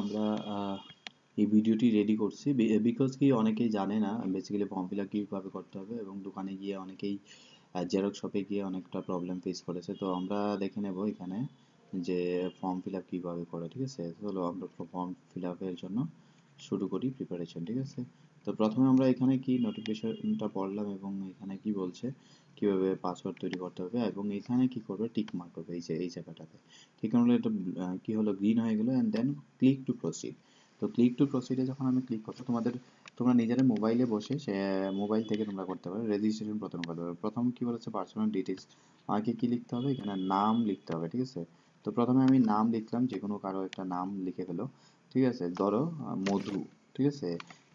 আমরা এই ভিডিওটি রেডি করছি। বিকজ কি অনেকেই জানে না বেসিক্যালি ফর্ম ফিল আপ কীভাবে করতে হবে এবং দোকানে গিয়ে অনেকেই জেরক্স শপে গিয়ে অনেকটা প্রবলেম ফেস করেছে। তো আমরা দেখে নেব এখানে যে ফর্ম ফিল আপ কীভাবে করে, ঠিক আছে? চলো আমরা ফর্ম ফিল আপের জন্য শুরু করি প্রিপারেশন ঠিক আছে? তো প্রথমে আমরা এখানে কি নোটিফিকেশনটা পড়লাম এবং এখানে কি বলছে? কীভাবে পাসওয়ার্ড তৈরি করতে হবে এবং এখানে কি করবে? টিক মার্ক করবে এই যে, এই জায়গাটাতে। ঠিক হলো এটা কি হলো? গ্রিন হয়ে গেলো and then click to proceed তো ক্লিক টু প্রসিডে যখন আমি ক্লিক করব, তোমাদের, তোমরা নিজেরা মোবাইলে বসে, সে মোবাইল থেকে তোমরা করতে পারো। রেজিস্ট্রেশন প্রথম করতে পারো। প্রথম কি বলেছে? পার্সোনাল ডিটেলস আমাকে কি লিখতে হবে? এখানে নাম লিখতে হবে, ঠিক আছে? তো প্রথমে আমি নাম লিখলাম যে কোনো কারও একটা নাম লিখে ফেলো, ঠিক আছে? ধরো মধু, ঠিক আছে?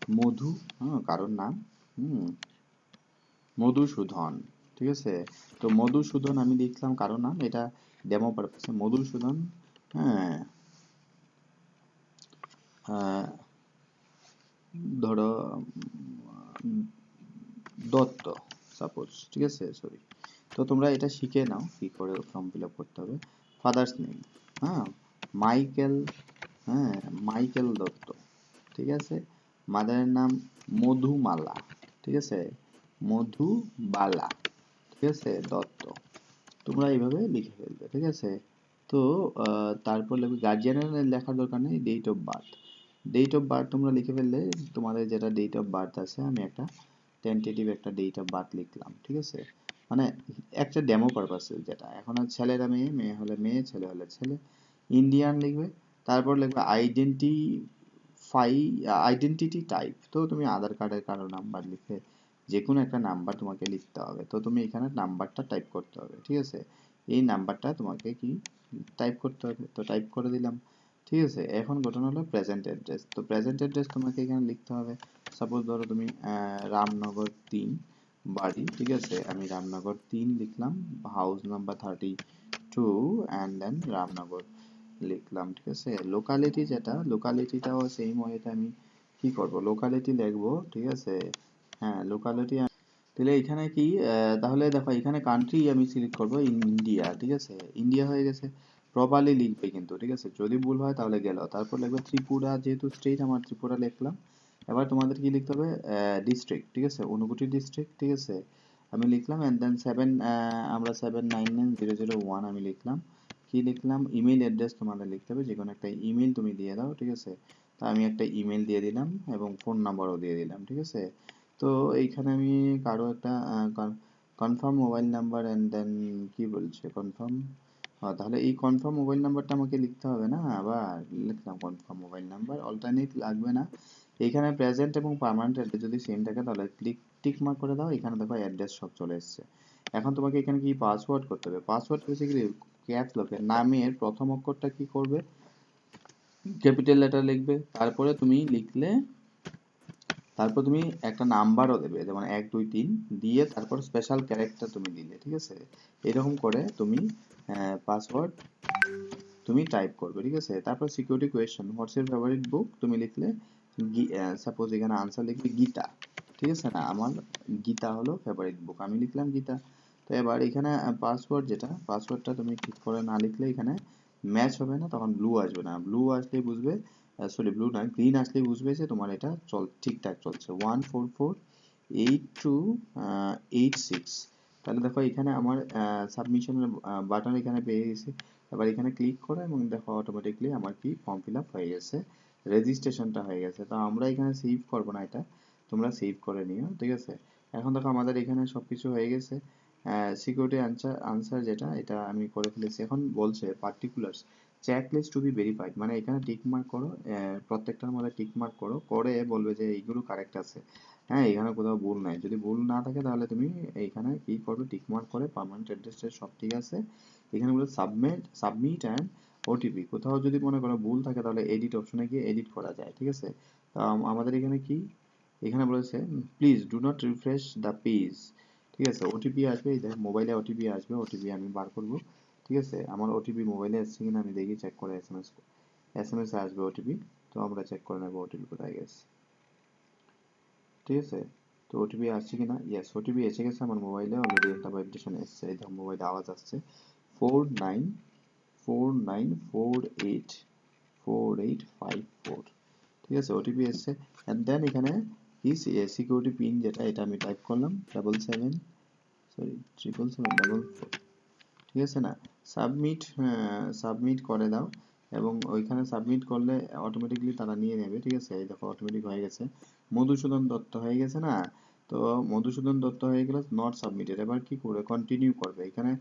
মধু হ্যাঁ কারোর নাম? হুম। মধুসূদন, ঠিক আছে? তো মধুসূদন আমি লিখলাম কারও নাম, এটা ডেমো পারপাসে মধুসূদন হ্যাঁ। ধরো, দত্ত সাপোজ ঠিক আছে? সরি তো তোমরা এটা শিখে নাও, কি করে ফর্ম ফিল আপ করতে হবে। ফাদার্স নেম হ্যাঁ। মাইকেল হ্যাঁ মাইকেল দত্ত, ঠিক আছে? মাদারের নাম মধুমালা, ঠিক আছে? মধুবালা, ঠিক আছে? দত্ত। তোমরা এইভাবে লিখে ফেলবে, ঠিক আছে? তো তারপর লিখবে গার্জিয়ানের লেখার দরকার নেই date of birth date of birth তোমরা লিখে ফেললে, তোমাদের যেটা ডেট অফ বার্থ আছে, আমি একটা টেন্টেটিভ একটা ডেট অফ বার্থ লিখলাম, ঠিক আছে? মানে একটা ডেমো পারপাসে যেটা। এখন ছেলেরা মেয়ে মেয়ে হলে মেয়ে, ছেলে হলে ছেলে। ইন্ডিয়ান লিখবে, তারপর লিখবে আইডেন্টিফাই আইডেন্টিটি টাইপ তো তুমি আধার কার্ডের কারও নাম্বার লিখে যে কোনো একটা নাম্বার তোমাকে লিখতে হবে। তো তুমি এখানে নাম্বারটা টাইপ করতে হবে, ঠিক আছে? এই নাম্বারটা তোমাকে কি টাইপ করতে হবে? তো টাইপ করে দিলাম, ঠিক আছে? এখন ঘটনা হলো প্রেজেন্ট অ্যাড্রেস তো প্রেজেন্ট অ্যাড্রেস তোমাকে এখানে লিখতে হবে। সাপোজ ধরো তুমি রামনগর তিন বাড়ি, ঠিক আছে? আমি রামনগর তিন লিখলাম house number thirty two and then Ramnagar. লিখলাম, ঠিক আছে? লোকালিটি যেটা লোকালিটিটাও সেম ওয়েতে আমি কি করব? লোকালিটি লিখব, ঠিক আছে? হ্যাঁ লোকালিটি তাহলে এখানে কি তাহলে দেখো, এখানে কান্ট্রি আমি সিলেক্ট করব ইন্ডিয়া ঠিক আছে? ইন্ডিয়া হয়ে গেছে। প্রপারলি লিখবে কিন্তু, ঠিক আছে? যদি ভুল হয়, তাহলে গেল। তারপর লিখবে ত্রিপুরা, যেহেতু স্টেট আমার ত্রিপুরা লিখলাম, এবার তোমাদের কি লিখতে হবে? ডিস্ট্রিক্ট ঠিক আছে? অনুগুটি ডিস্ট্রিক্ট ঠিক আছে? আমি লিখলাম অ্যান্ড দেন সেভেন আমরা seven nine nine zero zero one আমি লিখলাম। কি লিখলাম? ইমেল অ্যাড্রেস তোমাদের লিখতে হবে যে কোনো একটা ইমেল তুমি দিয়ে দাও, ঠিক আছে? তা আমি একটা ইমেল দিয়ে দিলাম এবং ফোন নাম্বারও দিয়ে দিলাম, ঠিক আছে? তো এইখানে আমি কারও একটা confirm mobile number and then কি বলছে? কনফার্ম তাহলে এই কনফার্ম মোবাইল নাম্বারটা আমাকে লিখতে হবে না? আবার লিখলাম কনফার্ম মোবাইল নাম্বার অল্টারনেট লাগবে না। এখানে প্রেজেন্ট এবং পার্মানেন্ট অ্যাড্রেস যদি সেম থাকে, তাহলে ক্লিক টিক মার্ক করে দাও, এখানে দেখো অ্যাড্রেস সব চলে এসেছে। এখন তোমাকে এখানে কি পাসওয়ার্ড করতে হবে? পাসওয়ার্ড বেসিক্যালি ক্যাপস লকে নামের প্রথম অক্ষরটা কি করবে? ক্যাপিটাল লেটার লিখবে, তারপরে তুমি লিখলে, তারপর তুমি একটা নাম্বারও দেবে, যেমন এক, দুই, তিন, দিয়ে তারপর স্পেশাল ক্যারেক্টার তুমি দিলে, ঠিক আছে? এরকম করে তুমি পাসওয়ার্ড তুমি টাইপ করবে, ঠিক আছে? তারপর security question what's your favourite book তুমি লিখলে সাপোজ এখানে আনসার লিখবে গীতা, ঠিক আছে না? আমার গীতা হলো ফেভারিট বুক আমি লিখলাম গীতা। তো এবার এখানে পাসওয়ার্ড যেটা পাসওয়ার্ডটা তুমি ঠিক করে না লিখলে এখানে ম্যাচ হবে না, তখন ব্লু আসবে না। ব্লু আসলে বুঝবে সরি ব্লু না গ্রিন আসলে বুঝবে যে তোমার এটা চল, ঠিকঠাক চলছে। One four four eight two eight six তাহলে দেখো এখানে আমার সাবমিশনের বাটন এখানে পেয়ে গেছে। এবার এখানে ক্লিক করো এবং দেখো অটোমেটিকলি আমার কি ফর্ম ফিল আপ হয়ে গেছে রেজিস্ট্রেশনটা হয়ে গেছে। তো আমরা এখানে সেভ করব না এটা, তোমরা সেভ করে নিও, ঠিক আছে? এখন দেখো আমাদের এখানে সবকিছু হয়ে গেছে। সিকিউরিটি আনসার আনসার যেটা, এটা আমি করে ফেলেছি। এখন বলছে particulars check list to be verified মানে এখানে টিক মার্ক করো প্রত্যেকটার মধ্যে টিক মার্ক করো, করে বলবে যে এইগুলো কারেক্ট আছে। হ্যাঁ এখানে কোথাও ভুল নাই। যদি ভুল না থাকে তাহলে তুমি এইখানে কি করবে টিক মার্ক করে পার্মানেন্ট অ্যাড্রেসটা সব ঠিক আছে। এখানে বলে সাবমিট সাবমিট অ্যান্ড ওটিপি কোথাও যদি মনে করো ভুল থাকে তাহলে এডিট অপশনে গিয়ে এডিট করা যায়, ঠিক আছে? আমাদের এখানে কি? এখানে বলেছে please do not refresh the page ঠিক আছে ওটিপি আসবে, এই দেখো মোবাইলে ওটিপি আসবে ওটিপি আমি বার করব, ঠিক আছে? আমার ওটিপি মোবাইলে এসছে কিনা আমি দেখি চেক করে S M S S M S আসবে ওটিপি তো আমরা চেক করে নেব ওটিপি কোথায় গেছে। ঠিক আছে? তো ওটিপি আসছে কিনা? ইয়েস ওটিপি এসে গেছে আমার মোবাইলে অলরেডি একটা ভাইব্রেশন এসছে, এই দেখো মোবাইলে আওয়াজ আসছে। Four nine four nine four eight four eight five four ঠিক আছে? ওটিপি এসছে অ্যান্ড দেন এখানে কি সিকিউরিটি পিন যেটা, এটা আমি টাইপ করলাম double seven sorry triple seven double four ঠিক আছে না? সাবমিট সাবমিট করে দাও এবং ওইখানে সাবমিট করলে অটোমেটিকলি তারা নিয়ে নেবে, ঠিক আছে? এই দেখো অটোমেটিক হয়ে গেছে। মধুসূদন দত্ত হয়ে গেছে না? তো মধুসূদন দত্ত হয়ে গেলে নট সাবমিটেড এবার কি করবে কন্টিনিউ করবে। এখানে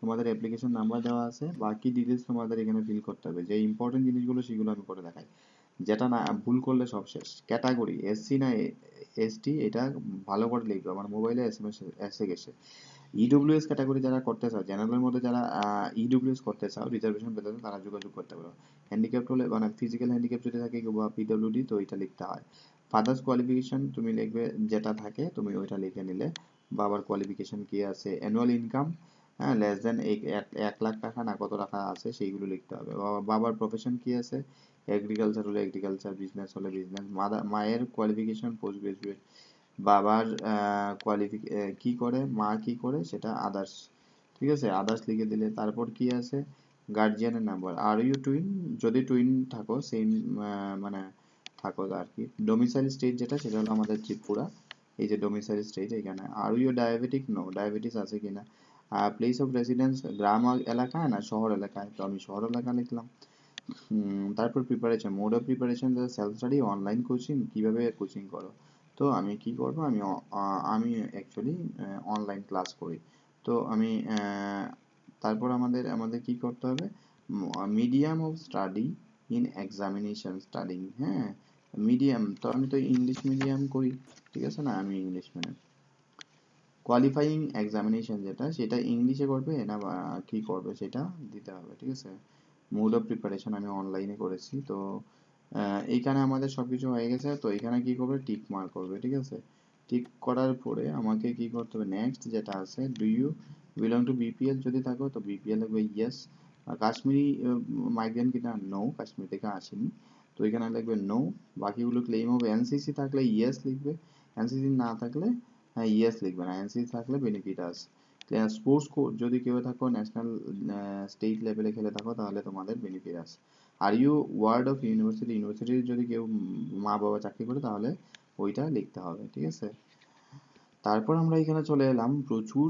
তোমাদের অ্যাপ্লিকেশন নাম্বার দেওয়া আছে। বাকি ডিটেলস তোমাদের এখানে ফিল করতে হবে। যে ইম্পর্টেন্ট জিনিসগুলো সেগুলো আমি করে দেখাই। যেটা না, ভুল করলে সব শেষ। ক্যাটাগরি এসসি না এসটি এটা ভালো করে লিখবে। আমার মোবাইলে এস এম এস গেছে। ইডব্লিউএস ক্যাটাগরি যারা করতে চাও জেনারেলের মধ্যে যারা ইডব্লিউএস করতে চাও রিজার্ভেশন পেতে চাও, তারা যোগাযোগ করতে পারো। হ্যান্ডিক্যাপ্ট হলে মানে ফিজিক্যাল হ্যান্ডিক্যাপ যদি থাকে বা পিডব্লিউডি তো ওইটা লিখতে হয়। ফাদার্স কোয়ালিফিকেশন তুমি লিখবে, যেটা থাকে, তুমি ওইটা লিখে নিলে। বাবার কোয়ালিফিকেশন কি আছে? অ্যানুয়াল ইনকাম হ্যাঁ লেস দেন এক লাখ টাকা না, কত টাকা আছে, সেইগুলো লিখতে হবে। বাবার প্রফেশন কি আছে? এগ্রিকালচার হলে এগ্রিকালচার বিজনেস হলে বিজনেস মায়ের কোয়ালিফিকেশন পোস্ট গ্রাজুয়েট বাবার কোয়ালিফি কি করে, মা কি করে, সেটা আদার্স ঠিক আছে? আদার্স লিখে দিলে, তারপর কি আছে? গার্জিয়ানের নাম্বার আর ইউ টুইন যদি টুইন থাকো সেম মানে থাকো আর কি। ডোমিসাইল স্টেট যেটা, সেটা হলো আমাদের ত্রিপুরা। এই যে ডোমিসাইল স্টেট এখানে are you diabetic no diabetes আছে কিনা? প্লেস অফ রেসিডেন্স গ্রাম এলাকায় না শহর এলাকায়? তো আমি শহর এলাকা লিখলাম। তারপর preparation mode of preparation self study online coaching কীভাবে কোচিং করো? তো আমি কি করব? আমি আমি অ্যাকচুয়ালি অনলাইন ক্লাস করি। তো আমি তারপর আমাদের আমাদের কি করতে হবে? Medium of study in examination studying হ্যাঁ? মিডিয়াম তো আমি তো ইংলিশ মিডিয়াম করি, ঠিক আছে না? আমি ইংলিশ মিডিয়াম কোয়ালিফাইং এক্সামিনেশন যেটা, সেটা ইংলিশে করবে, না কি করবে, সেটা দিতে হবে, ঠিক আছে? মোড অফ প্রিপারেশন আমি অনলাইনে করেছি। তো এইখানে আমাদের সবকিছু হয়ে গেছে। তো এখানে কি করবে? টিক মার্ক করবে, ঠিক আছে? টিক করার পরে আমাকে কি করতে হবে? নেক্সট যেটা আছে do you belong to BPL যদি থাকো, তো বিপিএল লাগবে ইয়েস কাশ্মীরি মাইগ্রেন্ট কিনা? নো কাশ্মীর থেকে আসেনি। তো এখানে লিখবে নো বাকিগুলো ক্লেম হবে। এনসিসি থাকলে ইয়েস লিখবে। এনসিসি না থাকলে হ্যাঁ ইয়েস লিখবে না। এনসিসি থাকলে বেনিফিট আছে। স্পোর্টস যদি কেউ থাকো ন্যাশনাল স্টেট লেভেলে খেলে থাকো, তাহলে তোমাদের বেনিফিট আছে। Are you ward of university ইউনিভার্সিটির যদি কেউ মা বাবা চাকরি করে, তাহলে ওইটা লিখতে হবে, ঠিক আছে? তারপর আমরা এখানে চলে এলাম, প্রচুর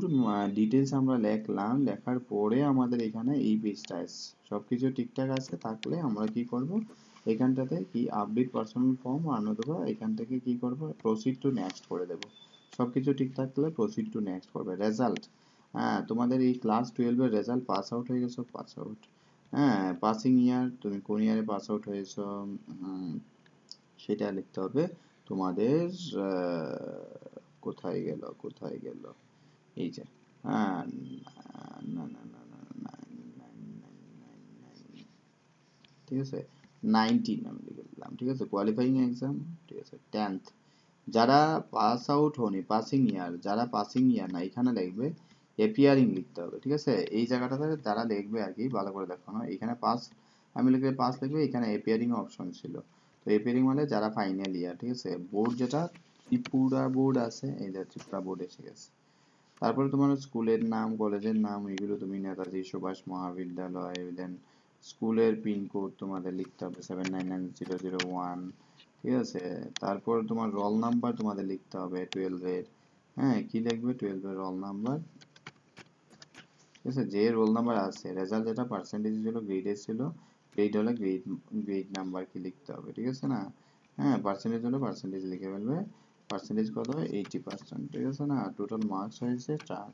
ডিটেলস আমরা লেখলাম, লেখার পরে আমাদের এখানে এই পেজটা এসছে। সব কিছু ঠিকঠাক আছে, থাকলে আমরা কি করব? এখানটাতে কি আপডেট পার্সোনাল ফর্ম আর নতুবা এখান থেকে কি করব? প্রসিড টু নেক্সট করে দেব। সব কিছু ঠিক থাকলে প্রসিড টু নেক্সট করবে। রেজাল্ট হ্যাঁ তোমাদের এই ক্লাস টুয়েলভের রেজাল্ট পাস আউট হয়ে গেছো পাস আউট হ্যাঁ পাসিং ইয়ার তুমি কোন ইয়ারে পাস আউট হয়েছো সেটা লিখতে হবে তোমাদের কোথায় গেল কোথায় গেল এই যে হ্যাঁ না না না না ঠিক আছে নাইনটিন আমি লিখে দিলাম ঠিক আছে কোয়ালিফাইং এক্সাম ঠিক আছে টেন্থ যারা পাস আউট হনি পাসিং ইয়ার যারা পাসিং ইয়ার না এখানে লিখবে এপিয়ারিং লিখতে হবে, ঠিক আছে? এই জায়গাটাতে তারা লিখবে আর কি, ভালো করে দেখো না। এখানে পাস আমি লিখবে পাস লিখবে, এখানে এপিয়ারিং অপশন ছিল। তো এপিয়ারিং মানে যারা ফাইনাল ইয়ার ঠিক আছে? বোর্ড যেটা ত্রিপুরা বোর্ড আছে, এই যে ত্রিপুরা বোর্ড এসে গেছে। তারপরে তোমার স্কুলের নাম, কলেজের নাম, এগুলো তুমি নেতাজি, সুভাষ মহাবিদ্যালয় দেন স্কুলের পিনকোড তোমাদের লিখতে হবে seven nine nine zero zero one ঠিক আছে? তারপর তোমার রোল নাম্বার তোমাদের লিখতে হবে টুয়েলভের হ্যাঁ কি লিখবে টুয়েলভের রোল নাম্বার ঠিক যে রোল নাম্বার আছে রেজাল্ট যেটা পার্সেন্টেজ ছিল গ্রেড ছিল গ্রেড হলে গ্রেড গ্রেড নাম্বার কি লিখতে হবে, ঠিক আছে না? হ্যাঁ পার্সেন্টেজ হলে পার্সেন্টেজ লিখে ফেলবে পার্সেন্টেজ কত এইটি পার্সেন্ট ঠিক আছে না? টোটাল মার্কস হয়েছে চার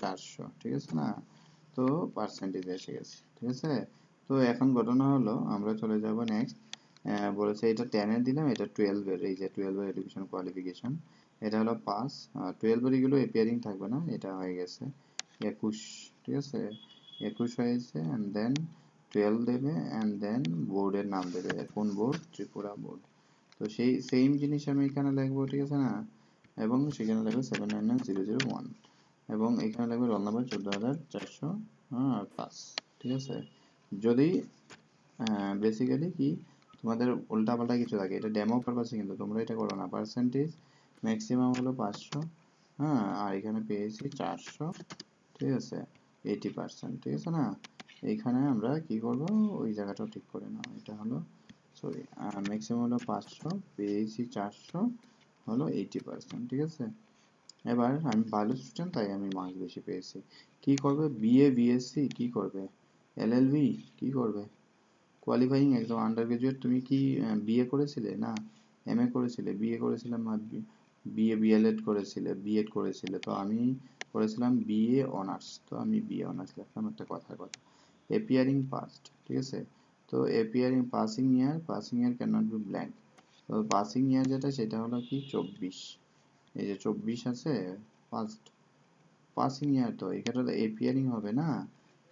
চারশো, ঠিক আছে না? তো পার্সেন্টেজ এসে গেছে, ঠিক আছে? তো এখন ঘটনা হলো, আমরা চলে যাব নেক্সট বলেছে এটা টেনের দিলাম, এটা টুয়েলভের এই যে টুয়েলভের এডুকেশন কোয়ালিফিকেশন এটা হলো পাস টুয়েলভের এগুলো এপিয়ারিং থাকবে না, এটা হয়ে গেছে একুশ, ঠিক আছে? একুশ হয়েছে অ্যান্ড দেন টুয়েলভ দেবে অ্যান্ড দেন বোর্ডের নাম দেবে, কোন বোর্ড ত্রিপুরা বোর্ড তো সেই সেম জিনিস আমি এখানে লিখব, ঠিক আছে না? এবং সেখানে লিখব seven nine nine zero zero one এবং এখানে লিখবে রোল নাম্বার চোদ্দ হাজার চারশো হ্যাঁ পাঁচ, ঠিক আছে? যদি বেসিক্যালি কি, তোমাদের উল্টাপাল্টা কিছু থাকে, এটা ডেমো পারপাসে কিন্তু তোমরা এটা করো না। পার্সেন্টেজ ম্যাক্সিমাম হলো পাঁচশো হ্যাঁ আর এখানে পেয়েছি চারশো, ঠিক আছে এইটি পার্সেন্ট ঠিক আছে না? এইখানে আমরা কি করব? ওই জায়গাটাও ঠিক করে নাও, এটা হলো সরি ম্যাক্সিমাম হলো পাঁচশো, পেয়েছি চারশো, হলো এইটি পার্সেন্ট ঠিক আছে? এবার আমি ভালো স্টুডেন্ট তাই আমি মার্কস বেশি পেয়েছি। কি করবে? বিএ বিএসসি কি করবে? এলএলবি কি করবে? কোয়ালিফাইং একদম আন্ডার গ্রাজুয়েট তুমি কি বিএ করেছিলে? না এম এ করেছিলে বিএ করেছিলাম বিএ বিএলএড করেছিলে বিএড করেছিলে। তো আমি করেছিলাম বিএ অনার্স তো আমি বিএ অনার্স লিখলাম, একটা কথার কথা। এপিয়ারিং পাস্ট ঠিক আছে? তো appearing passing year passing year can not be blank তো পাসিং ইয়ার যেটা, সেটা হলো কি? চব্বিশ। এই যে চব্বিশ আছে ফার্স্ট পাসিং ইয়ার তো, এখানে তো এপিয়ারিং হবে না?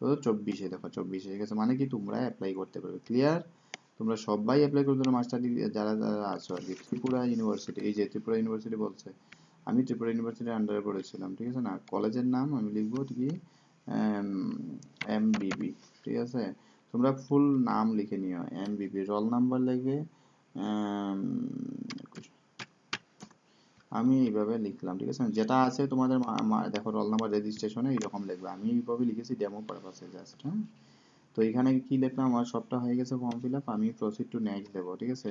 তো চব্বিশে, দেখো, চব্বিশে আছে? মানে কি? তোমরা অ্যাপ্লাই করতে পারবে। ক্লিয়ার তোমরা সবাই অ্যাপ্লাই করতে পারো মাস্টার ডিগ্রি যারা যারা আছো আর কি, ত্রিপুরা ইউনিভার্সিটি এই যে ত্রিপুরা ইউনিভার্সিটি বলছে, আমি ত্রিপুরা ইউনিভার্সিটির আন্ডারে পড়েছিলাম, ঠিক আছে না? কলেজের নাম আমি লিখব কি এম বিবি ঠিক আছে? তোমরা ফুল নাম লিখে নিও এম বিবি রোল নাম্বার লিখবে আমি এইভাবে লিখলাম, ঠিক আছে? যেটা আছে তোমাদের দেখো রোল নাম্বার রেজিস্ট্রেশনে এইরকম লিখবে, আমি এইভাবে লিখেছি ডেমো পারপাসে জাস্ট হ্যাঁ? তো এখানে কি লিখলাম আমার সবটা হয়ে গেছে ফর্ম ফিল আপ আমি প্রসিড টু নেক্সট দেবো, ঠিক আছে?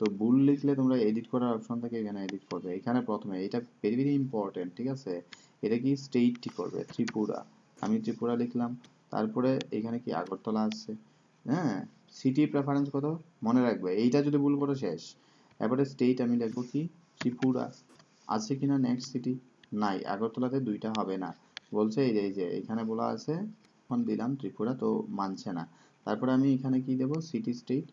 তো ভুল লিখলে তোমরা এডিট করার অপশন থেকে, এখানে এডিট করবে। এখানে প্রথমে, এটা ভেরি ভেরি ইম্পর্টেন্ট ঠিক আছে? এটা কি স্টেটটি করবে? ত্রিপুরা। আমি ত্রিপুরা লিখলাম, তারপরে এখানে কি আগরতলা আসছে হ্যাঁ সিটি প্রেফারেন্স কত? মনে রাখবে, এইটা যদি ভুল করো শেষ। এবারে স্টেট আমি লিখব কি? ত্রিপুরা। আছে কিনা নেক্সট সিটি নাই, আগরতলাতে দুইটা হবে না। বলছে এই যে, এখানে বলা আছে এখন দিলাম ত্রিপুরা, তো মানছে না। তারপরে আমি এখানে কি দেব? সিটি স্টেট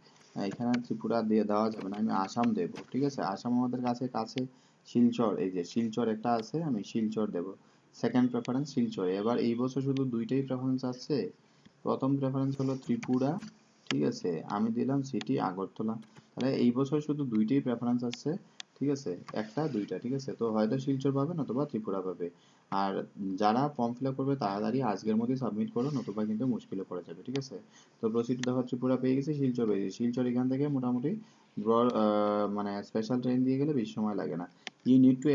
এখানে ত্রিপুরা দিয়ে দেওয়া যাবে না। আমি আসাম দেব, ঠিক আছে? আসাম আমাদের কাছে কাছে শিলচর, এই যে শিলচর একটা আছে, আমি শিলচর দেব। Second preference Silchar. এবার এই বছর শুধু দুইটাই প্রেফারেন্স আছে প্রথম প্রেফারেন্স হলো ত্রিপুরা, ঠিক আছে? আমি দিলাম সিটি আগরতলা। তাহলে এই বছর শুধু দুইটাই প্রেফারেন্স আছে ঠিক আছে? একটা, দুইটা, ঠিক আছে? তো হয়তো শিলচর পাবে, নতুবা ত্রিপুরা পাবে। আর যারা ফর্ম ফিল আপ করবে তাড়াতাড়ি আজকের মধ্যে সাবমিট করো, নতুবা কিন্তু মুশকিলে পড়ে যাবে, ঠিক আছে? তো প্রসিড দেখো ত্রিপুরা পেয়ে গেছে, শিলচর পেয়ে গেছে। শিলচর এখান থেকে মোটামুটি মানে স্পেশাল ট্রেন দিয়ে গেলে বেশি সময় লাগে না। You need to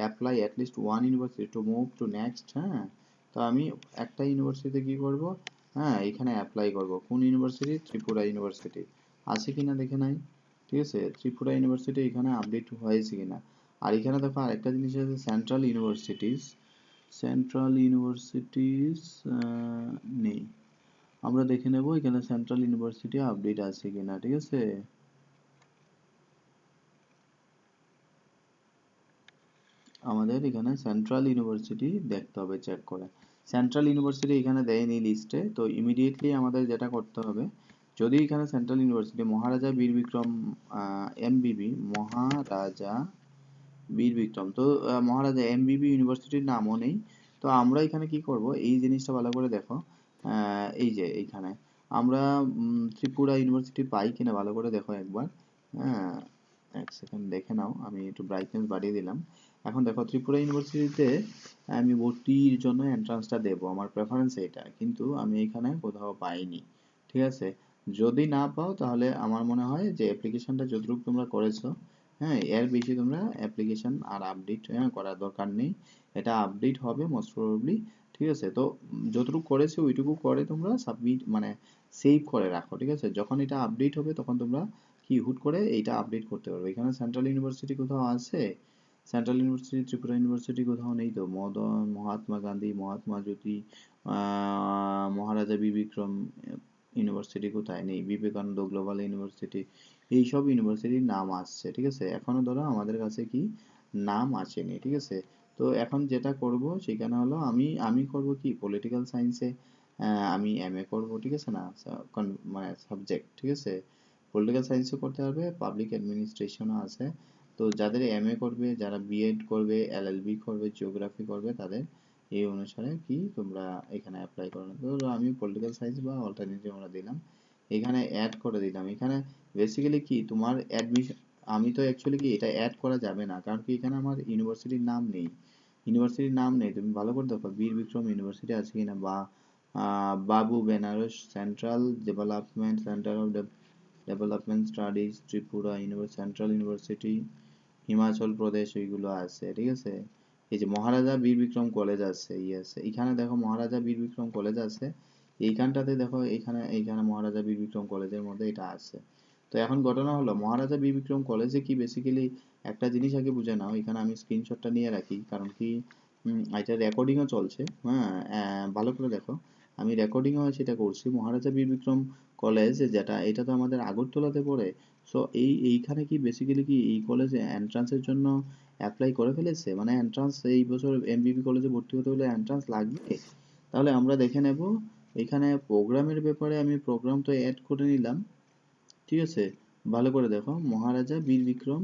apply at least one university to move to next হ্যাঁ? তো আমি একটা ইউনিভার্সিটিতে কি করব? হ্যাঁ এখানে অ্যাপ্লাই করব। কোন ইউনিভার্সিটি ত্রিপুরা ইউনিভার্সিটি আছে কিনা দেখে নাই, ঠিক আছে? ত্রিপুরা ইউনিভার্সিটি এখানে আপডেট হয়েছে কিনা? আর এখানে দেখো আরেকটা জিনিস আছে সেন্ট্রাল ইউনিভার্সিটিস সেন্ট্রাল ইউনিভার্সিটিস নেই। আমরা দেখে নেব এখানে সেন্ট্রাল ইউনিভার্সিটি আপডেট আছে কিনা, ঠিক আছে? আমাদের এখানে সেন্ট্রাল ইউনিভার্সিটি দেখতে হবে চেক করে। সেন্ট্রাল ইউনিভার্সিটি এখানে দেয়নি লিস্টে তো ইমিডিয়েটলি আমাদের যেটা করতে হবে, যদি এখানে সেন্ট্রাল ইউনিভার্সিটি মহারাজা বীর বিক্রম এমবিবি মহারাজা বীর বিক্রম। তো মহারাজা এমবিবি ইউনিভার্সিটির নামও নেই। তো আমরা এখানে কি করব? এই জিনিসটা ভালো করে দেখো। এই যে এইখানে। আমরা ত্রিপুরা ইউনিভার্সিটি পাই কিনা ভালো করে দেখো একবার। হ্যাঁ এক সেকেন্ড দেখে নাও। আমি একটু ব্রাইটনেস বাড়িয়ে দিলাম। এখন দেখো, ত্রিপুরা ইউনিভার্সিটিতে আমি ভর্তির জন্য এন্ট্রান্সটা দেব। আমার প্রেফারেন্স এটা। কিন্তু আমি এখানে কোথাও পাইনি। ঠিক আছে? যদি না পাও, তাহলে আমার মনে হয় যে অ্যাপ্লিকেশনটা যতটুকু তোমরা করেছ হ্যাঁ এর বেশি তোমরা অ্যাপ্লিকেশন আর আপডেট হ্যাঁ করার দরকার নেই। এটা আপডেট হবে মোস্ট প্রবাবলি ঠিক আছে? তো যতটুকু করেছে ওইটুকু করে তোমরা সাবমিট মানে সেভ করে রাখো, ঠিক আছে? যখন এটা আপডেট হবে তখন তোমরা কি হুট করে এইটা আপডেট করতে পারবে। এখানে সেন্ট্রাল ইউনিভার্সিটি কোথাও আছে? সেন্ট্রাল ইউনিভার্সিটি ত্রিপুরা ইউনিভার্সিটি কোথাও নেই তো? মদন, মহাত্মা গান্ধী, মহাত্মা জ্যোতি মহারাজা বি বিক্রম ইউনিভার্সিটি কোথায় নেই? বিবেকানন্দ গ্লোবাল ইউনিভার্সিটি এইসব ইউনিভার্সিটির নাম আসছে, ঠিক আছে? এখনও ধরো আমাদের কাছে কি নাম আসেনি, ঠিক আছে? তো এখন যেটা করব সেখানে হলো আমি আমি করব কি? পলিটিক্যাল সায়েন্সে আমি এম এ করব, ঠিক আছে না? মানে সাবজেক্ট ঠিক আছে? পলিটিক্যাল সায়েন্সও করতে পারবে পাবলিক অ্যাডমিনিস্ট্রেশনও আছে। তো যাদের এম এ করবে, যারা বিএড করবে এলএলবি করবে জিওগ্রাফি করবে, তাদের এই অনুসারে কি তোমরা এখানে অ্যাপ্লাই করো। তো আমি পলিটিক্যাল সায়েন্স বা অল্টারনেটিভ আমরা দিলাম। এখানে অ্যাড করে দিলাম। এখানে বেসিক্যালি কি? তোমার অ্যাডমিশন আমি তো অ্যাকচুয়ালি কি এটা অ্যাড করা যাবে না, কারণ কি এখানে আমার ইউনিভার্সিটির নাম নেই। ইউনিভার্সিটির নাম নেই, তুমি ভালো করে দেখো, বীর বিক্রম ইউনিভার্সিটি আছে কিনা বা Babu Banaras central development centre of development studies Tripura university central university Himachal Pradesh ওইগুলো আছে, ঠিক আছে? এই যে মহারাজা বীর বিক্রম কলেজ আছে ইয়ে আছে। এখানে দেখো মহারাজা বীর বিক্রম কলেজ আছে এইখানটাতে দেখো এইখানে এইখানে মহারাজা বীর বিক্রম কলেজের মধ্যে এটা আছে। তো এখন ঘটনা হলো, মহারাজা বীর বিক্রম কলেজে কি বেসিক্যালি একটা জিনিস আগে বুঝে নাও, এখানে আমি স্ক্রিনশটটা নিয়ে রাখি, কারণ কি এটা রেকর্ডিংও চলছে হ্যাঁ ভালো করে দেখো। আমি রেকর্ডিংও সেটা করছি, মহারাজা বীর বিক্রম কলেজ যেটা, এটা তো আমাদের আগরতলাতে পড়ে। সো এই, এইখানে কি বেসিক্যালি কি এই কলেজে এন্ট্রান্সের জন্য অ্যাপ্লাই করে ফেলেছে? মানে এন্ট্রান্স এই বছর এমবিবি কলেজে ভর্তি হতে হলে এন্ট্রান্স লাগবে? তাহলে আমরা দেখে নেব এখানে প্রোগ্রামের ব্যাপারে আমি প্রোগ্রাম তো অ্যাড করে নিলাম। ঠিক আছে? ভালো করে দেখো। মহারাজা বীর বিক্রম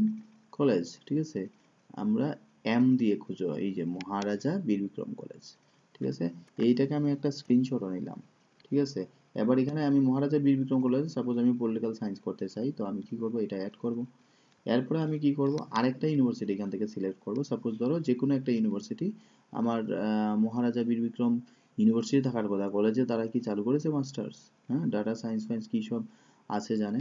কলেজ ঠিক আছে? আমরা এম দিয়ে খুঁজো। এই যে মহারাজা বীর বিক্রম কলেজ ঠিক আছে? এইটাকে আমি একটা স্ক্রিনশটও নিলাম, ঠিক আছে? এবার এখানে আমি মহারাজা বীর বিক্রম কলেজ সাপোজ আমি পলিটিক্যাল সায়েন্স করতে চাই, তো আমি কি করব? এটা অ্যাড করব। এরপরে আমি কি করব? আরেকটা ইউনিভার্সিটি এখান থেকে সিলেক্ট করব। সাপোজ ধরো যে কোনো একটা ইউনিভার্সিটি আমার মহারাজা বীর বিক্রম ইউনিভার্সিটি থাকার কথা। কলেজে তারা কি চালু করেছে? মাস্টার্স হ্যাঁ ডাটা সায়েন্স ফাইন্স কী সব আছে জানে?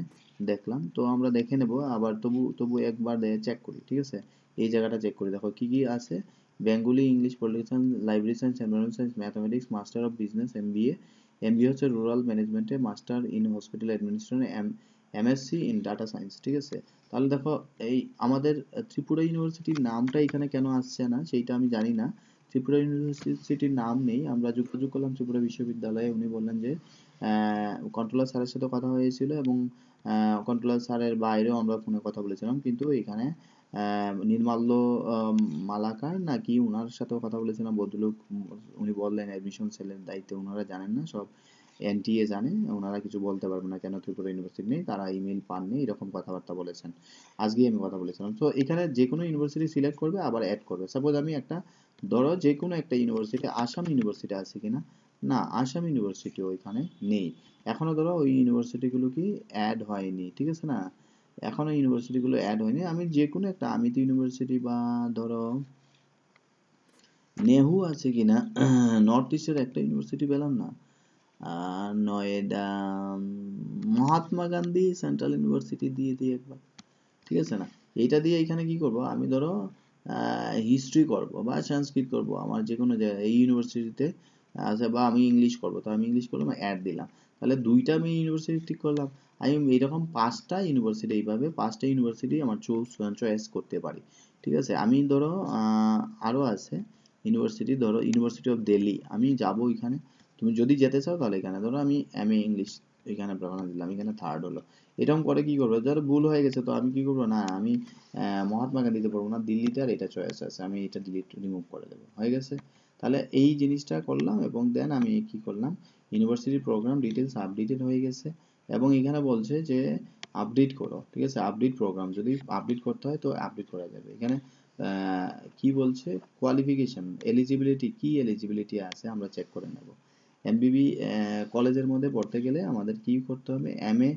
দেখলাম। তো আমরা দেখে নেব। আবার তবু তবু একবার চেক করি, ঠিক আছে? এই জায়গাটা চেক করি। দেখো, কি কি আছে? Bengali English political library science environment science mathematics master of business MBA MBA হচ্ছে রুরাল ম্যানেজমেন্টে master in hospital administration M MSc in data science ঠিক আছে? তাহলে দেখো, এই আমাদের ত্রিপুরা ইউনিভার্সিটির নামটা এখানে কেন আসছে না, সেইটা আমি জানি না। ত্রিপুরা ইউনিভার্সিটির নাম নেই। আমরা যোগাযোগ করলাম ত্রিপুরা বিশ্ববিদ্যালয়ে। উনি বললেন যে কন্ট্রোলার স্যারের সাথে কথা হয়েছিল এবং কন্ট্রোলার স্যারের বাইরেও আমরা ফোনে কথা বলেছিলাম। কিন্তু এখানে নির্মাল্য মালাকার নাকি ওনার সাথেও কথা বলেছিলাম। ভদ্রলোক উনি বললেন অ্যাডমিশন সেলের দায়িত্বে ওনারা জানেন না। সব এনটিএ জানে। ওনারা কিছু বলতে পারবে না কেন ত্রিপুরা ইউনিভার্সিটি নেই। তারা ইমেল পাননি। এরকম কথাবার্তা বলেছেন। আজকেই আমি কথা বলেছিলাম। তো এখানে যে কোনো ইউনিভার্সিটি সিলেক্ট করবে, আবার অ্যাড করবে। সাপোজ আমি একটা ধরো যে কোনো একটা ইউনিভার্সিটি আসাম ইউনিভার্সিটি আছে কিনা? না, আসাম ইউনিভার্সিটি ওইখানে নেই। এখনও ধরো ওই ইউনিভার্সিটিগুলো কি অ্যাড হয়নি, ঠিক আছে না? এখনও ইউনিভার্সিটিগুলো অ্যাড হয়নি। আমি যে কোনো একটা আমিত ইউনিভার্সিটি বা ধরো নেহু আছে কিনা নর্থ ইস্টের একটা ইউনিভার্সিটি পেলাম না। নয়ডা মহাত্মা গান্ধী সেন্ট্রাল ইউনিভার্সিটি দিয়ে দিই একবার, ঠিক আছে না? এইটা দিয়ে এখানে কি করব? আমি ধরো হিস্ট্রি করব বা সংস্কৃত করব আমার যে কোনো জায়গায় এই ইউনিভার্সিটিতে আছে বা আমি ইংলিশ করব। তো আমি ইংলিশ করলাম অ্যাড দিলাম। তাহলে দুইটা আমি ইউনিভার্সিটি ঠিক করলাম। আমি এরকম পাঁচটা ইউনিভার্সিটি এইভাবে পাঁচটা ইউনিভার্সিটি আমার চুজ চয়েস করতে পারি। ঠিক আছে? আমি ধরো আহ, আরও আছে ইউনিভার্সিটি ধরো ইউনিভার্সিটি অফ দিল্লি আমি যাব এখানে। তুমি যদি যেতে চাও তাহলে এখানে ধরো আমি এম এ ইংলিশ এখানে প্রেরণা দিলাম, এখানে থার্ড হলো। এরকম করে কি করব? ধরো ভুল হয়ে গেছে, তো আমি কি করব? না, আমি মহাত্মা গান্ধীতে পড়ব না, দিল্লিতে আর এটা চয়েস আছে, আমি এটা ডিলিট রিমুভ করে দেবো। হয়ে গেছে? তাহলে এই জিনিসটা করলাম এবং দেন আমি কি করলাম? ইউনিভার্সিটি প্রোগ্রাম ডিটেলস আপডেটেড হয়ে গেছে এবং এখানে বলছে যে আপডেট করো, ঠিক আছে? আপডেট প্রোগ্রাম যদি আপডেট করতে হয় তো আপডেট করা যাবে। এখানে কি বলছে? কোয়ালিফিকেশন এলিজিবিলিটি কি এলিজিবিলিটি আছে আমরা চেক করে নেব। এমবিবি কলেজের মধ্যে পড়তে গেলে আমাদের কি করতে হবে? এমএ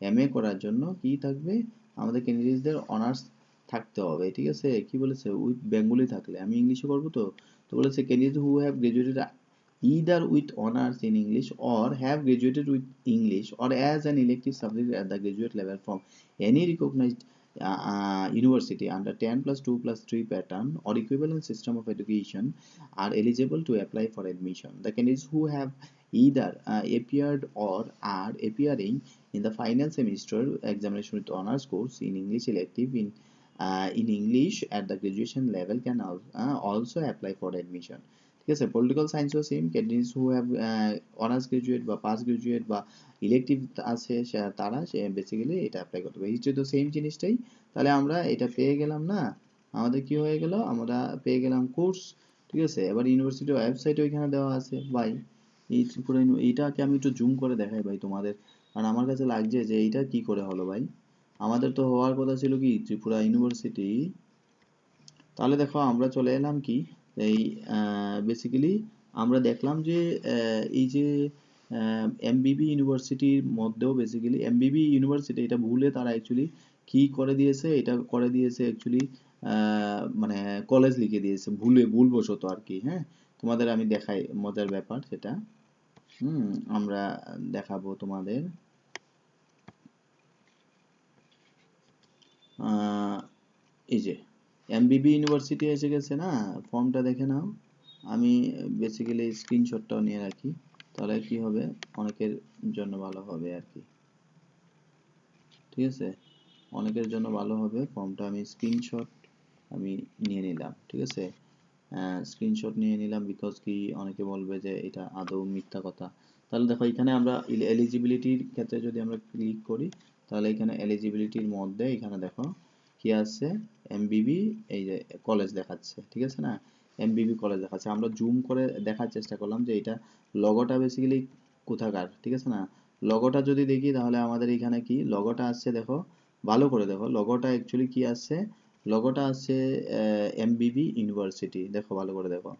এমএ করার জন্য কি থাকবে? আমাদের ক্যান্ডিডেটদের অনার্স থাকতে হবে, ঠিক আছে? কি বলেছে? উইথ বেঙ্গলি থাকলে। আমি ইংলিশে করব তো? তো বলেছে candidate who have graduated either with honors in English or have graduated with English or as an elective subject at the graduate level from any recognized uh, uh, university under 10 plus 2 plus 3 pattern or equivalent system of education are eligible to apply for admission. The candidates who have either uh, appeared or are appearing in the final semester examination with honors course in English elective in uh, in English at the graduation level can al- uh, also apply for admission. ঠিক আছে political সায়েন্সও same candidates who have honours graduate বা pass graduate বা elective আছে তারা, সে basically এটা apply করতে পারে। History তো সেম জিনিসটাই, তাহলে আমরা এটা পেয়ে গেলাম না, আমাদের কি হয়ে গেল? আমরা পেয়ে গেলাম কোর্স ঠিক আছে? এবার ইউনিভার্সিটি ওয়েবসাইট ওইখানে দেওয়া আছে, ভাই। এই ইউনি- এইটাকে আমি একটু জুম করে দেখাই ভাই তোমাদের। কারণ আমার কাছে লাগছে যে এইটা কি করে হলো ভাই? আমাদের তো হওয়ার কথা ছিল কি? ত্রিপুরা ইউনিভার্সিটি তাহলে দেখো আমরা চলে এলাম কি? এই বেসিক্যালি আমরা দেখলাম যে এই যে এমবিবি ইউনিভার্সিটির মধ্যেও বেসিক্যালি এমবিবি ইউনিভার্সিটি এটা ভুলে তারা অ্যাকচুয়ালি কি করে দিয়েছে, এটা করে দিয়েছে অ্যাকচুয়ালি মানে কলেজ লিখে দিয়েছে, ভুলে, ভুলবশত আর কি হ্যাঁ? তোমাদের আমি দেখাই, মজার ব্যাপার সেটা। হুম, আমরা দেখাবো তোমাদের। এই যে এমবিবি ইউনিভার্সিটি এসে গেছে না? ফর্মটা দেখে নাও। আমি বেসিক্যালি স্ক্রিনশটটাও নিয়ে রাখি। তাহলে কি হবে? অনেকের জন্য ভালো হবে আর কি। ঠিক আছে? অনেকের জন্য ভালো হবে। ফর্মটা আমি স্ক্রিনশট আমি নিয়ে নিলাম। ঠিক আছে? স্ক্রিনশট নিয়ে নিলাম বিকজ কি অনেকে বলবে যে এটা আদৌ মিথ্যা কথা। তাহলে দেখো, এখানে আমরা এলিজিবিলিটির ক্ষেত্রে যদি আমরা ক্লিক করি, তাহলে এখানে এলিজিবিলিটির মধ্যে এখানে দেখো কি আছে? এমবিবি এই যে কলেজ দেখাচ্ছে, ঠিক আছে না? এমবিবি কলেজ দেখাচ্ছে। আমরা জুম করে দেখার চেষ্টা করলাম যে এটা লগোটা বেসিক্যালি কোথাকার, ঠিক আছে না? লগোটা যদি দেখি তাহলে আমাদের এখানে কি? লগোটা আসছে দেখো, ভালো করে দেখো। লগোটা অ্যাকচুয়ালি কি আসছে? লগোটা আসছে এমবিবি ইউনিভার্সিটি দেখো ভালো করে দেখো।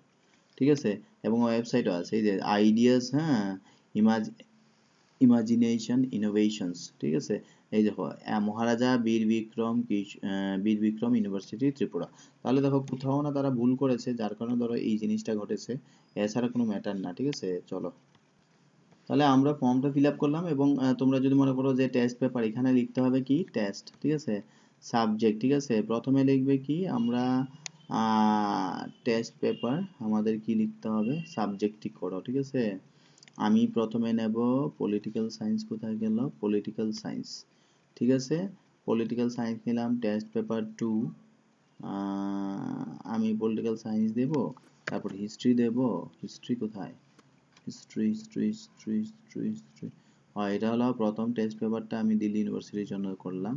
ঠিক আছে? এবং ওয়েবসাইটও আছে। এই যে আইডিয়াস হ্যাঁ? ইমাজ ইমাজিনেশন ইনোভেশনস ঠিক আছে? এই দেখো মহারাজা বীর বিক্রম বীর বিক্রম ইউনিভার্সিটি ত্রিপুরা। তাহলে দেখো, কোথাও না তারা ভুল করেছে, যার কারণে ধরো এই জিনিসটা ঘটেছে। এছাড়া কোনো ম্যাটার না, ঠিক আছে? চলো। তাহলে আমরা ফর্মটা ফিল করলাম এবং তোমরা যদি মনে করো যে টেস্ট পেপার এখানে লিখতে হবে কি? টেস্ট ঠিক আছে? সাবজেক্ট ঠিক আছে? প্রথমে লিখবে কি? আমরা টেস্ট পেপার আমাদের কি লিখতে হবে? সাবজেক্ট ঠিক করো, ঠিক আছে? আমি প্রথমে নেব পলিটিক্যাল সায়েন্স কোথায় গেল? পলিটিক্যাল সায়েন্স ঠিক আছে? পলিটিক্যাল সায়েন্স নিলাম টেস্ট পেপার টু আমি পলিটিক্যাল সায়েন্স দেব, তারপর হিস্ট্রি দেব হিস্ট্রি কোথায়? History history history history history হয়, এটা হলো প্রথম টেস্ট পেপারটা আমি দিল্লি ইউনিভার্সিটির জন্য করলাম।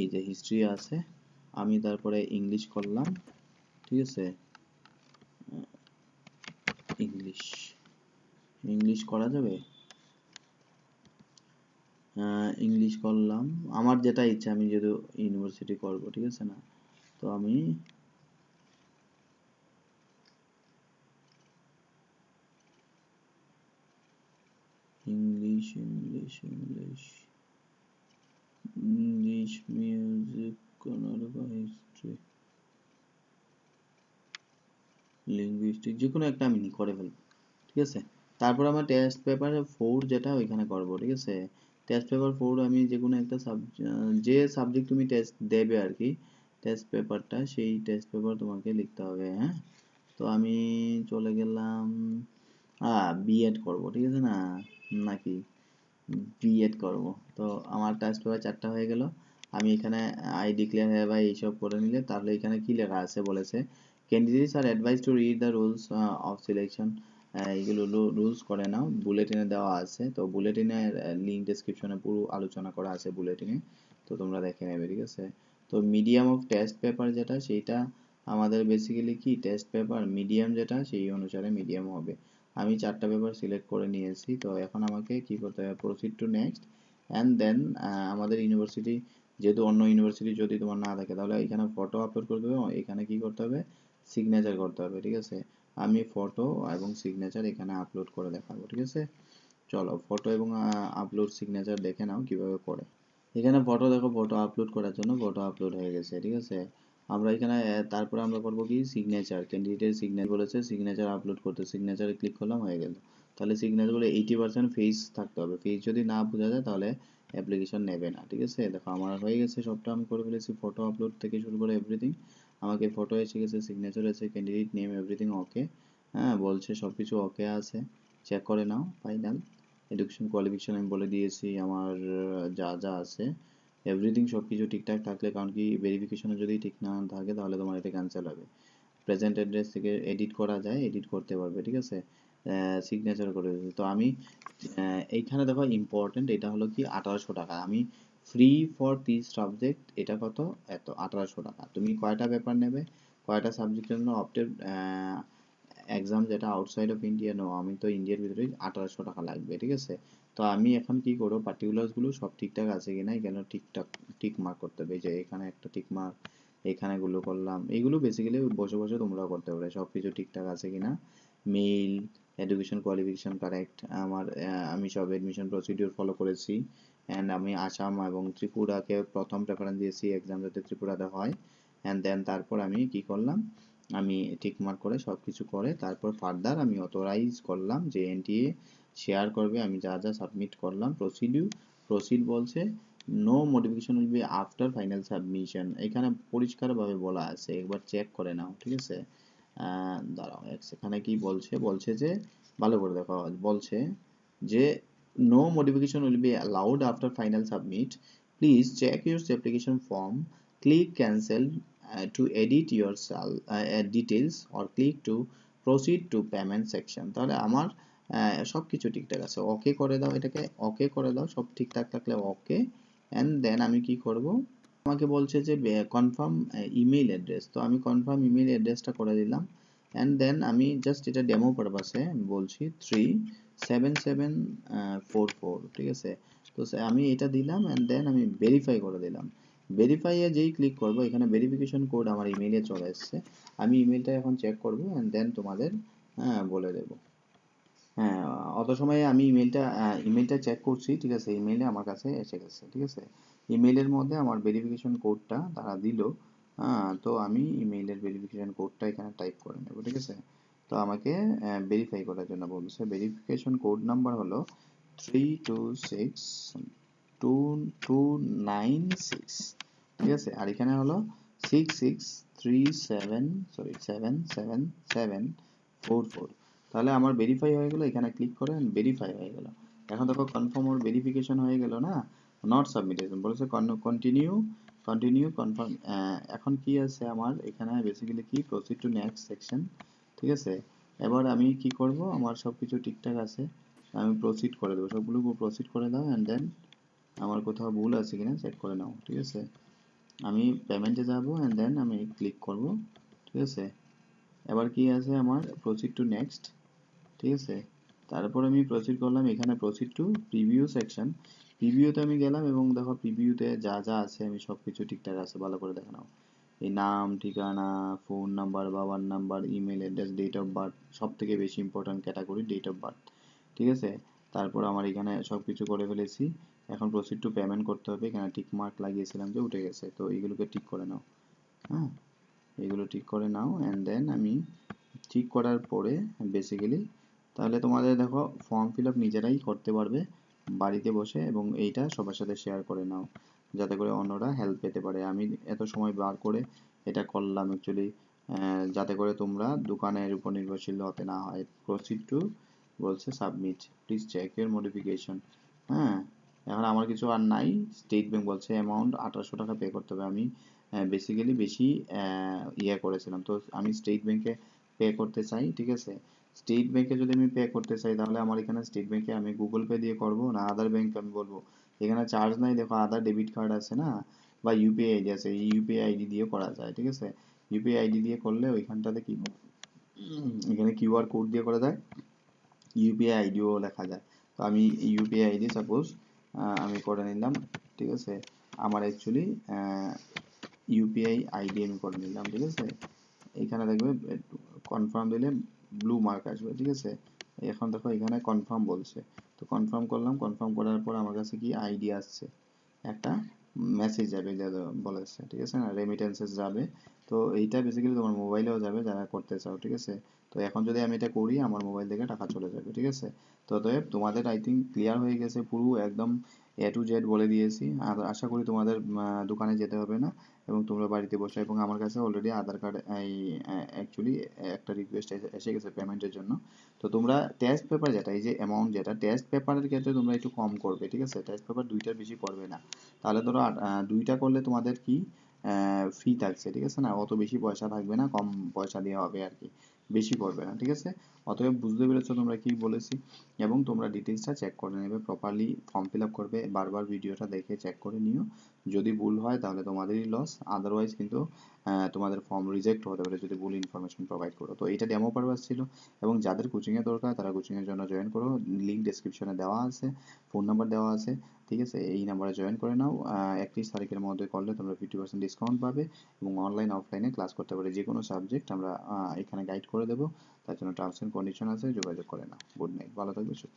এই যে হিস্ট্রি আছে, আমি তারপরে ইংলিশ করলাম, ঠিক আছে? ইংলিশ ইংলিশ করা যাবে? ইংলিশ করলাম। আমার যেটা ইচ্ছা, আমি যেহেতু ইউনিভার্সিটি করব, ঠিক আছে না? তো আমি English English English English music Carnatic history linguistic যে কোনো একটা আমি করে ফেলব, ঠিক আছে? তারপর আমার টেস্ট পেপার ফোর যেটা ওইখানে করব, ঠিক আছে? টেস্ট পেপার ফোর আমি যে কোনো একটা যে সাবজেক্ট তুমি টেস্ট দেবে আর কি টেস্ট পেপারটা সেই টেস্ট পেপার তোমাকে লিখতে হবে হ্যাঁ? তো আমি চলে গেলাম বিএড করব, ঠিক আছে না? নাকি? বিএড করব। তো আমার টেস্ট পেপার চারটা হয়ে গেল, আমি এখানে আই ডিক্লেয়ার হ্যাভ আই এইসব করে নিলে, তাহলে এখানে কি লেখা আছে বলেছে candidates are advise to read the rules of selection এইগুলো রুলস করে নাও। বুলেটিনে দেওয়া আছে। তো বুলেটিনের লিঙ্ক ডেসক্রিপশনে পুরো আলোচনা করা আছে বুলেটিনে তো তোমরা দেখে নেবে, ঠিক আছে? তো মিডিয়াম অফ টেস্ট পেপার যেটা, সেইটা আমাদের বেসিক্যালি কি? টেস্ট পেপার মিডিয়াম যেটা, সেই অনুসারে মিডিয়াম হবে। আমি চারটা পেপার সিলেক্ট করে নিয়েছি। তো এখন আমাকে কি করতে হবে? Proceed to next and then আমাদের ইউনিভার্সিটি যেহেতু অন্য ইউনিভার্সিটি যদি তোমার না থাকে, তাহলে এখানে ফটো আপলোড করতে হবে। এখানে কি করতে হবে? সিগনেচার করতে হবে, ঠিক আছে? আমি ফটো এবং সিগনেচার এখানে আপলোড করে দেখাবো, ঠিক আছে? চলো ফটো এবং আপলোড সিগনেচার দেখে নাও কীভাবে করে। এখানে ফটো দেখো ফটো আপলোড করার জন্য ফটো আপলোড হয়ে গেছে, ঠিক আছে? আমরা এখানে তারপরে আমরা করব কি? সিগনেচার ক্যান্ডিডেটের সিগনেচার বলেছে সিগনেচার আপলোড করতে সিগনেচারে ক্লিক করলাম, হয়ে গেল। তাহলে সিগনেচার বলে এইটি পার্সেন্ট ফেস থাকতে হবে। ফেস যদি না বোঝা যায়, তাহলে অ্যাপ্লিকেশন নেবে না, ঠিক আছে? দেখো, আমার হয়ে গেছে সবটা, আমি করে ফেলেছি ফটো আপলোড থেকে শুরু করে এভরিথিং আমাকে ফটো এসে গেছে সিগনেচার এসে ক্যান্ডিডেট নেম এভরিথিং ওকে হ্যাঁ বলছে সব কিছু ওকে আছে। চেক করে নাও ফাইনাল এডুকেশন কোয়ালিফিকেশন আমি বলে দিয়েছি, আমার যা যা আছে। এভরিথিং সব কিছু ঠিকঠাক থাকলে, কারণ কি ভেরিফিকেশনে যদি ঠিক না থাকে, তাহলে তোমার এটা ক্যান্সেল হবে। প্রেজেন্ট অ্যাড্রেস থেকে এডিট করা যায় এডিট করতে পারবে, ঠিক আছে? সিগনেচার করে তো আমি এইখানে দেখো ইম্পর্টেন্ট এটা হলো কি, আঠারোশো টাকা। আমি ফ্রি ফর দিস সাবজেক্ট এটা কত? এত, আঠারোশো টাকা। তুমি কয়টা পেপার নেবে? কয়টা সাবজেক্টের জন্য অপটেড এক্সাম যেটা আউটসাইড অফ ইন্ডিয়া নো আমি তো ইন্ডিয়ার ভিতরে আঠারোশো টাকা লাগবে, ঠিক আছে? তো আমি এখন কি করব? পার্টিকুলার্সগুলো সব ঠিকঠাক আছে কিনা এখানে ঠিকঠাক টিক মার্ক করতে হবে। যে এখানে একটা টিক মার্ক এখানে গুলো করলাম। এইগুলো বেসিক্যালি বসে বসে তোমরা করতে পারবে সব কিছু ঠিকঠাক আছে কিনা মেইল এডুকেশন কোয়ালিফিকেশন কারেক্ট আমার আমি সব এডমিশন প্রসিডিউর ফলো করেছি। অ্যান্ড আমি আসাম এবং ত্রিপুরাকে প্রথম প্রেফারেন্স দিয়েছি এক্সাম যাতে ত্রিপুরাতে হয়। অ্যান্ড দেন তারপর আমি কি করলাম? আমি টিক মার্ক করে সব কিছু করে তারপর ফার্দার আমি অথরাইজ করলাম যে এনটিএ শেয়ার করবে। আমি যা যা সাবমিট করলাম প্রসিডিউ প্রসিড বলছে no modification will be after final submission এখানে পরিষ্কারভাবে বলা আছে, একবার চেক করে নাও, ঠিক আছে? দাঁড়াও এখানে কি বলছে? বলছে যে, ভালো করে দেখো, বলছে যে no modification will be allowed after final submit please check your application form click cancel uh, to edit your uh, uh, details or click to proceed to payment section তাহলে আমার সব কিছু ঠিকঠাক আছে ওকে করে দাও এটাকে ওকে করে দাও সব ঠিকঠাক থাকলে ওকে অ্যান্ড দেন আমি কি করব আমাকে বলছে যে কনফার্ম ইমেল অ্যাড্রেস তো আমি কনফার্ম ইমেল অ্যাড্রেসটা করে দিলাম অ্যান্ড দেন আমি জাস্ট এটা ডেমো পারপাসে বলছি three seven seven four four ঠিক আছে? তো আমি এটা দিলাম অ্যান্ড দেন আমি ভেরিফাই করে দিলাম। যেই ক্লিক করব, এখানে ভেরিফিকেশন কোড আমার ইমেইলে চলে এসছে। আমি ইমেলটা এখন চেক করব অ্যান্ড দেন তোমাদের হ্যাঁ বলে দেব। হ্যাঁ অত সময় আমি ইমেলটা ইমেলটা চেক করছি, ঠিক আছে? ইমেইলে আমার কাছে এসে গেছে, ঠিক আছে? ইমেইলের মধ্যে আমার ভেরিফিকেশন কোডটা তারা দিল হ্যাঁ তো আমি ইমেইলের ভেরিফিকেশন কোডটা এখানে টাইপ করে নেব, ঠিক আছে? তো আমাকে ভেরিফাই করার জন্য বলছে ভেরিফিকেশন কোড নাম্বার হলো three two six two two nine six ঠিক আছে? আর এখানে হলো six six three seven sorry seven seven seven four four তাহলে আমার ভেরিফাই হয়ে গেলো, এখানে ক্লিক করে ভেরিফাই হয়ে গেল। এখন দেখো কনফার্ম ওর ভেরিফিকেশন হয়ে গেল না? নট সাবমিটেশন বলেছে কন্টিনিউ কন্টিনিউ কনফার্ম এখন কি আছে আমার? এখানে বেসিক্যালি কি? প্রসিড টু নেক্সট সেকশন ঠিক আছে? এবার আমি কি করব? আমার সব কিছু ঠিকঠাক আছে। আমি প্রসিড করে দেবো। সবগুলো প্রসিড করে দাও অ্যান্ড দেন আমার কোথাও ভুল আছে কিনা চেক করে নাও, ঠিক আছে? আমি পেমেন্টে যাব অ্যান্ড দেন আমি ক্লিক করব, ঠিক আছে? এবার কি আছে আমার? প্রসিড টু নেক্সট ঠিক আছে? তারপর আমি প্রসিড করলাম এখানে প্রসিড টু প্রিভিউ সেকশন প্রিভিউতে আমি গেলাম এবং দেখো প্রিভিউতে যা যা আছে আমি সব কিছু ঠিকঠাক আছে, ভালো করে দেখে নাও। এই নাম, ঠিকানা ফোন নাম্বার বাবার number email address date of birth সব থেকে বেশি important category date of birth ঠিক আছে? তারপর আমার এখানে সব কিছু করে ফেলেছি। এখন প্রসিড টু পেমেন্ট করতে হবে। এখানে টিক মার্ক লাগিয়েছিলাম যে উঠে গেছে। তো এইগুলোকে ঠিক করে নাও হ্যাঁ? এগুলো ঠিক করে নাও অ্যান্ড দেন আমি ঠিক করার পরে বেসিক্যালি তাহলে তোমাদের দেখো ফর্ম ফিল আপ নিজেরাই করতে পারবে বাড়িতে বসে এবং এইটা সবার সাথে শেয়ার করে নাও। যাতে করে অন্যরা হেল্প পেতে পারে। আমি এত সময় বার করে এটা করলাম অ্যাকচুয়ালি যাতে করে তোমরা দোকানের উপর নির্ভরশীল হতে না হয়। প্রসিড টু বলছে submit please check your modification হ্যাঁ এখন আমার কিছু আর নাই। স্টেট ব্যাংক বলছে অ্যামাউন্ট আঠারোশো টাকা পে করতে হবে। আমি বেসিক্যালি বেশি ইয়ে করেছিলাম। তো আমি স্টেট ব্যাংকে পে করতে চাই, ঠিক আছে? স্টেট ব্যাংকে যদি আমি পে করতে চাই, তাহলে আমার এখানে স্টেট ব্যাংকে আমি গুগল পে দিয়ে করব না আদার ব্যাংক আমি বলব? এখানে চার্জ নাই, দেখো আদার ডেবিট কার্ড আছে না? বা ইউপিআই আইডি আছে, এই ইউপিআই আইডি দিয়ে করা যায়, ঠিক আছে? ইউপিআই আইডি দিয়ে করলে ওইখানটাতে কি এখানে কিউআর কোড দিয়ে করা যায় ইউপিআই আইডিও লেখা যায়। তো আমি ইউপিআই আইডি সাপোজ আমি করে নিলাম, ঠিক আছে? আমার অ্যাকচুয়ালি ইউপিআই আইডি আমি করে নিলাম, ঠিক আছে? এখানে দেখবে কনফার্ম দিলে ব্লু মার্ক আসবে, ঠিক আছে? এখন দেখো এখানে কনফার্ম বলছে। তো কনফার্ম করলাম কনফার্ম করার পর আমার কাছে কি আইডি আসছে? একটা মেসেজ যাবে, যা বলেছে ঠিক আছে না? রেমিটেন্সেস যাবে। তো এইটা বেসিক্যালি তোমার মোবাইলেও যাবে যারা করতে চাও, ঠিক আছে? তো এখন যদি আমি এটা করি, আমার মোবাইল থেকে টাকা চলে যাবে, ঠিক আছে? তো অতএব তোমাদের আই থিঙ্ক ক্লিয়ার হয়ে গেছে পুরো একদম এ টু জেড বলে দিয়েছি। আর আশা করি তোমাদের দোকানে যেতে হবে না এবং তোমরা বাড়িতে বসে এবং আমার কাছে অলরেডি আধার কার্ড এই অ্যাকচুয়ালি একটা রিকোয়েস্ট এসে গেছে পেমেন্টের জন্য। তো তোমরা টেস্ট পেপার যেটা, এই যে অ্যামাউন্ট যেটা টেস্ট পেপারের ক্ষেত্রে তোমরা একটু কম করবে, ঠিক আছে? টেস্ট পেপার দুইটার বেশি করবে না। তাহলে ধরো দুইটা করলে তোমাদের কি ফি থাকছে, ঠিক আছে না? অত বেশি পয়সা থাকবে না, কম পয়সা দিয়ে হবে আর কি। বেশি করবে না, ঠিক আছে? অতএব বুঝতে পেরেছ তোমরা কি বলেছি? এবং তোমরা ডিটেলসটা চেক করে নেবে প্রপারলি ফর্ম ফিল আপ করবে, বারবার ভিডিওটা দেখে চেক করে নিও। যদি ভুল হয় তাহলে তোমাদেরই লস আদারওয়াইজ কিন্তু তোমাদের ফর্ম রিজেক্ট হতে পারে যদি ভুল ইনফরমেশন প্রোভাইড করো। তো এটা ডেমো পারপাস ছিল। এবং যাদের কোচিংয়ে দরকার, তারা কোচিংয়ের জন্য জয়েন করো। লিঙ্ক ডেসক্রিপশনে দেওয়া আছে ফোন নাম্বার দেওয়া আছে। ঠিক আছে? এই নাম্বারে জয়েন করে নাও। একত্রিশ তারিখের মধ্যে করলে তোমরা ফিফটি পার্সেন্ট ডিসকাউন্ট পাবে এবং অনলাইন অফলাইনে ক্লাস করতে পারে। যে কোনো সাবজেক্ট আমরা এখানে গাইড করে দেবো। তার জন্য টার্মস অ্যান্ড কন্ডিশন আছে, যোগাযোগ করে নাও। গুড নাইট ভালো থাকবে।